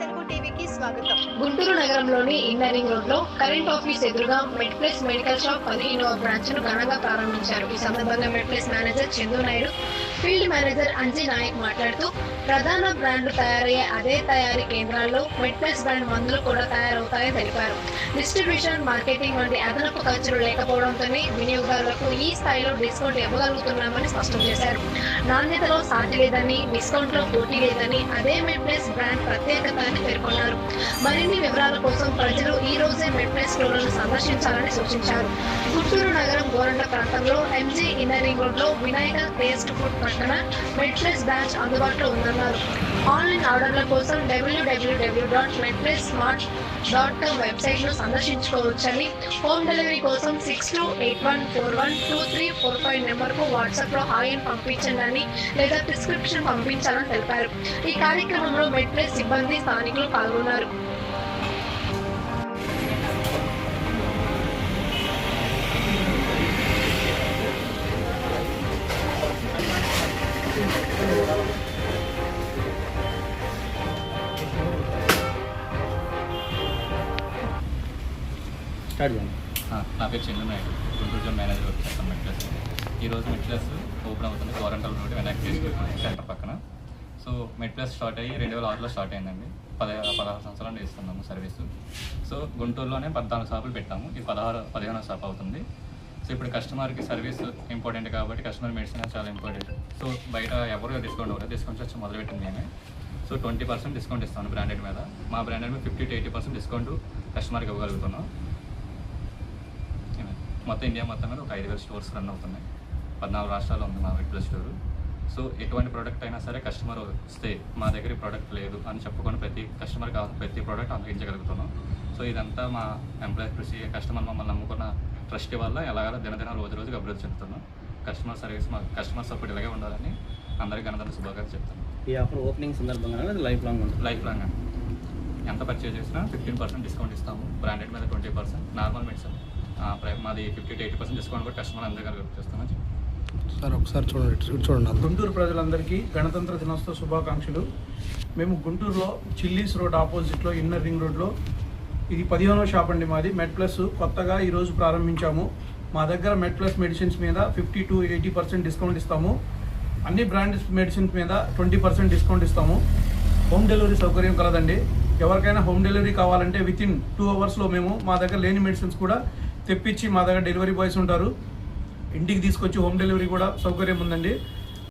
తెలుగు టీవీకి స్వాగతం. గుంటూరు నగరంలోని ఇంజనీరింగ్ రోడ్లో కరెంట్ ఆఫీస్ ఎదురుగా మెడ్ప్లస్ మెడికల్ షాప్ పదిహేనవ బ్రాంచ్ను ఘనంగా ప్రారంభించారు. ఈ సందర్భంగా MedPlus manager Chandu Naidu field manager Anji Naik మాట్లాడుతూ ప్రధాన బ్రాండ్లు తయారయ్యే అదే తయారీ కేంద్రాల్లో మెడ్ప్లస్ బ్రాండ్ మందులు కూడా తయారవుతాయని తెలిపారు. డిస్ట్రిబ్యూషన్ మార్కెటింగ్ వంటి అదనపు ఖర్చులు లేకపోవడంతోనే వినియోగదారులకు ఈ స్థాయిలో డిస్కౌంట్ ఇవ్వగలుగుతున్నామని స్పష్టం చేశారు. నాణ్యతలో సాటి లేదని డిస్కౌంట్లో పోటీ లేదని అదే మెడ్ప్లస్ బ్రాండ్ ప్రత్యేకత అని పేర్కొన్నారు మరిన్ని వివరాల కోసం ప్రజలు ఈ రోజే స్టోర్లను సందర్శించాలని సూచించారు. గుంటూరు నగరం గోరంట ప్రాంతంలో ఎంజీ ఇంజనీరింగ్ రోడ్లో వినాయక టేస్ట్ ఫుడ్ పక్కన మెడ్ప్లస్ బ్రాంచ్ అందుబాటులో ఉందన్నారు. ఆన్లైన్ ఆర్డర్ల కోసం డబ్ల్యూడబ్ల్యూడబ్ల్యూ dot MedPlus smart dot com వెబ్సైట్ను సందర్శించుకోవచ్చని హోమ్ డెలివరీ కోసం six two eight one four one two three four five నెంబర్కు వాట్సాప్లో హాయ్ పంపించండి అని లేదా ప్రిస్క్రిప్షన్ పంపించాలని తెలిపారు. ఈ కార్యక్రమంలో మెడ్ప్లస్ సిబ్బంది స్థానికులు పాల్గొన్నారు. స్టార్ట్ చేయండి. నా పేరు Chandra Naidu. Guntur zone manager work మెట్లెస్ మెట్లస్ ఈరోజు మెట్లస్ ఓపెన్ అవుతుంది గోరంటల్ రోడ్ వినాయక టేస్ట్ సెంటర్ పక్కన. సో మెట్లస్ స్టార్ట్ అయ్యి రెండు వేల ఆరులో స్టార్ట్ అయిందండి. పదహారు పదహారు సంవత్సరాలు ఇస్తున్నాము సర్వీసు. సో గుంటూరులోనే పద్నాలుగు షాపులు పెట్టాము. ఇది పదహారు పదిహేనో షాప్ అవుతుంది. సో ఇప్పుడు కస్టమర్కి సర్వీస్ ఇంపార్టెంట్ కాబట్టి కస్టమర్ మెడిసిన్ చాలా ఇంపార్టెంట్ సో బయట ఎవరు డిస్కౌంట్ ఇవ్వలేదు డిస్కౌంట్స్ వచ్చి మొదలుపెట్టింది మేమే సో ట్వంటీ పర్సెంట్ డిస్కౌంట్ ఇస్తాను బ్రాండెడ్ మీద. మా బ్రాండెడ్ మీద fifty to eighty percent discount కస్టమర్కి ఇవ్వగలుగుతున్నాం. మొత్తం ఇండియా మొత్తం మీద ఒక ఐదు వేల స్టోర్స్ రన్ అవుతున్నాయి. పద్నాలుగు రాష్ట్రాల్లో ఉంది మా వెట్ల స్టోరు సో ఎటువంటి ప్రోడక్ట్ అయినా సరే కస్టమర్ వస్తే మా దగ్గర ప్రోడక్ట్ లేదు అని చెప్పుకొని ప్రతి కస్టమర్ కావాల్సిన ప్రతి ప్రోడక్ట్ అందించగలుగుతున్నాం. సో ఇదంతా మా ఎంప్లాయీ కృషి కస్టమర్ మమ్మల్ని నమ్ముకున్న ట్రస్ట్ వల్ల ఎలాగలా దినదిన రోజు రోజుకి అభివృద్ధి చెందుతున్నాం. కస్టమర్ సర్వీస్ మా కస్టమర్ సపోర్ట్ ఇలాగే ఉండాలని అందరికీ గణతంత్ర శుభాకాంక్షలు చెప్తాను ఈ ఆఫర్ ఓపెనింగ్ సందర్భంగా లైఫ్ లాంగ్ ఉంటుంది. లైఫ్ లాంగ్ అండి. ఎంత పర్చేజ్ చేసినా ఫిఫ్టీన్ పర్సెంట్ డిస్కౌంట్ ఇస్తాము. బ్రాండెడ్ మీద ట్వంటీ పర్సెంట్ నార్మల్ మెడిసిన్ మాది fifty to eighty percent discount కూడా కస్టమర్ అందరికీ చేస్తామని చెప్పి. సార్ ఒకసారి చూడండి చూడండి. గుంటూరు ప్రజలందరికీ గణతంత్ర దినోత్సవ శుభాకాంక్షలు. మేము గుంటూరులో చిల్లీస్ రోడ్ ఆపోజిట్లో ఇన్నర్ రింగ్ రోడ్లో ఇది పదిహేనో షాప్ అండి మాది. మెడ్ ప్లస్ కొత్తగా ఈరోజు ప్రారంభించాము. మా దగ్గర మెడ్ ప్లస్ మెడిసిన్స్ మీద fifty to eighty percent discount ఇస్తాము. అన్ని బ్రాండ్ మెడిసిన్స్ మీద ట్వంటీ పర్సెంట్ డిస్కౌంట్ ఇస్తాము. హోమ్ డెలివరీ సౌకర్యం కలదండి. ఎవరికైనా హోమ్ డెలివరీ కావాలంటే విత్ ఇన్ టూ అవర్స్లో మేము మా దగ్గర లేని మెడిసిన్స్ కూడా తెప్పించి మా దగ్గర డెలివరీ బాయ్స్ ఉంటారు. ఇంటికి తీసుకొచ్చి హోమ్ డెలివరీ కూడా సౌకర్యం ఉందండి.